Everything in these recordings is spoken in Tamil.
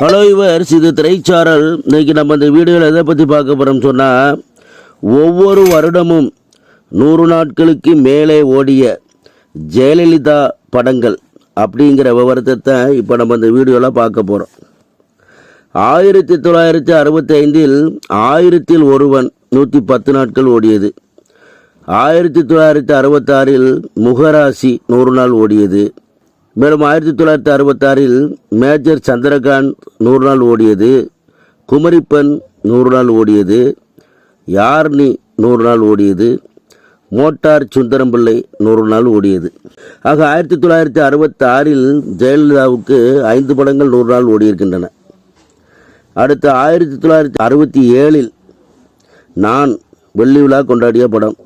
ஹலோ இவர்ஸ் இது திரைச்சாரல். இன்றைக்கி நம்ம இந்த வீடியோவில் எதை பற்றி பார்க்க போகிறோம் சொன்னால் ஒவ்வொரு வருடமும் நூறு நாட்களுக்கு மேலே ஓடிய ஜெயலலிதா படங்கள் அப்படிங்கிற விவரத்தை தான் இப்போ நம்ம இந்த வீடியோவில் பார்க்க போகிறோம் ஆயிரத்தி தொள்ளாயிரத்தி அறுபத்தி ஐந்தில் ஆயிரத்தில் ஒருவன் நூற்றி பத்து நாட்கள் ஓடியது. ஆயிரத்தி தொள்ளாயிரத்தி அறுபத்தாறில் முகராசி நூறு நாள் ஓடியது. மேலும் ஆயிரத்தி தொள்ளாயிரத்தி அறுபத்தாறில் மேஜர் சந்திரகாந்த் நூறு நாள் ஓடியது குமரிப்பன் நூறு நாள் ஓடியது யார்னி நூறு நாள் ஓடியது மோட்டார் சுந்தரம்பிள்ளை நூறு நாள் ஓடியது. ஆக ஆயிரத்தி தொள்ளாயிரத்தி அறுபத்தாறில் ஜெயலலிதாவுக்கு ஐந்து படங்கள் நூறு நாள் ஓடியிருக்கின்றன. அடுத்து ஆயிரத்தி தொள்ளாயிரத்தி அறுபத்தி ஏழில் நான் வெள்ளி விழா கொண்டாடிய படம்.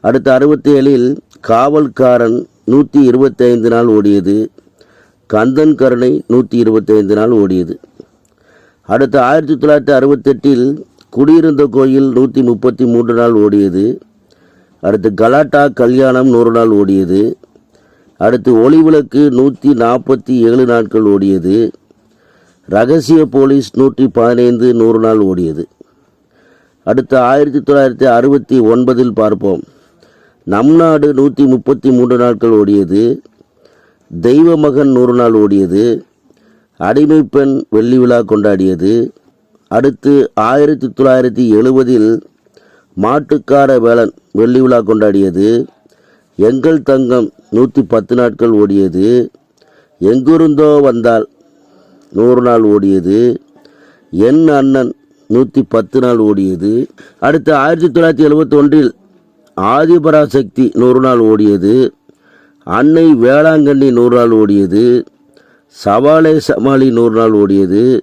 அடுத்து அறுபத்தி ஏழில் காவல்காரன் நூற்றி இருபத்தைந்து நாள் ஓடியது. கந்தன் கருணை நூற்றி இருபத்தைந்து நாள் ஓடியது. அடுத்து ஆயிரத்தி தொள்ளாயிரத்தி அறுபத்தெட்டில் குடியிருந்த கோயில் நூற்றி முப்பத்தி மூன்று நாள் ஓடியது. அடுத்து கலாட்டா கல்யாணம் நூறு நாள் ஓடியது. அடுத்து ஒளிவிளக்கு நூற்றி நாற்பத்தி ஏழு நாட்கள் ஓடியது. ரகசிய போலீஸ் நூற்றி பதினைந்து நூறு நாள் ஓடியது. அடுத்து ஆயிரத்தி தொள்ளாயிரத்தி அறுபத்தி ஒன்பதில் பார்ப்போம். நம் நாடு நூற்றி முப்பத்தி மூன்று நாட்கள் ஓடியது தெய்வ மகன் நூறு நாள் ஓடியது அடிமை பெண் வெள்ளி விழா கொண்டாடியது. அடுத்து ஆயிரத்தி தொள்ளாயிரத்தி எழுபதில் மாட்டுக்கார வேளன் வெள்ளி விழா கொண்டாடியது. எங்கள் தங்கம் நூற்றி பத்து நாட்கள் ஓடியது. எங்கிருந்தோ வந்தால் நூறு நாள் ஓடியது. என் அண்ணன் நூற்றி பத்து நாள் ஓடியது. அடுத்து ஆயிரத்தி தொள்ளாயிரத்தி எழுபத்தி ஒன்றில் ஆதிபராசக்தி நூறு நாள் ஓடியது. அன்னை வேளாங்கண்ணி நூறு நாள் ஓடியது. சவாலே சமாளி நூறு நாள் ஓடியது.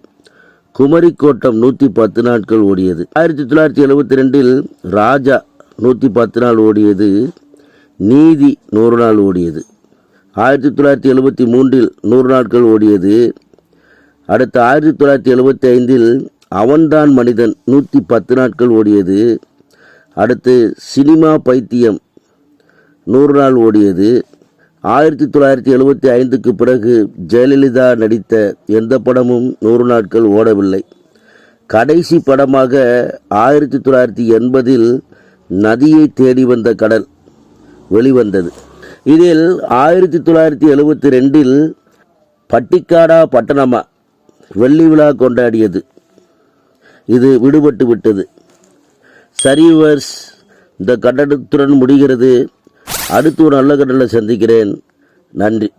குமரிக்கோட்டம் நூற்றி பத்து நாட்கள் ஓடியது. ஆயிரத்தி தொள்ளாயிரத்தி எழுபத்தி ரெண்டில் ராஜா நூற்றி பத்து நாள் ஓடியது. நீதி நூறு நாள் ஓடியது. ஆயிரத்தி தொள்ளாயிரத்தி எழுபத்தி மூன்றில் நூறு நாட்கள் ஓடியது. அடுத்து ஆயிரத்தி தொள்ளாயிரத்தி எழுபத்தி ஐந்தில் அவன்தான் மனிதன் நூற்றி பத்து நாட்கள் ஓடியது. அடுத்து சினிமா பைத்தியம். நூறு நாள் ஓடியது. ஆயிரத்தி தொள்ளாயிரத்தி எழுபத்தி ஐந்துக்கு பிறகு ஜெயலலிதா நடித்த எந்த படமும் நூறு நாட்கள் ஓடவில்லை. கடைசி படமாக ஆயிரத்தி தொள்ளாயிரத்தி எண்பதில் நதியை தேடி வந்த கடல் வெளிவந்தது. இதில் ஆயிரத்தி தொள்ளாயிரத்தி எழுபத்தி ரெண்டில் பட்டிக்காடா பட்டணமா வெள்ளி விழா கொண்டாடியது. இது விடுபட்டு விட்டது. சரிவர்ஸ் இந்த கட்டடத்துடன் முடிகிறது. அடுத்து ஒரு நல்ல கட்டளை சந்திக்கிறேன். நன்றி.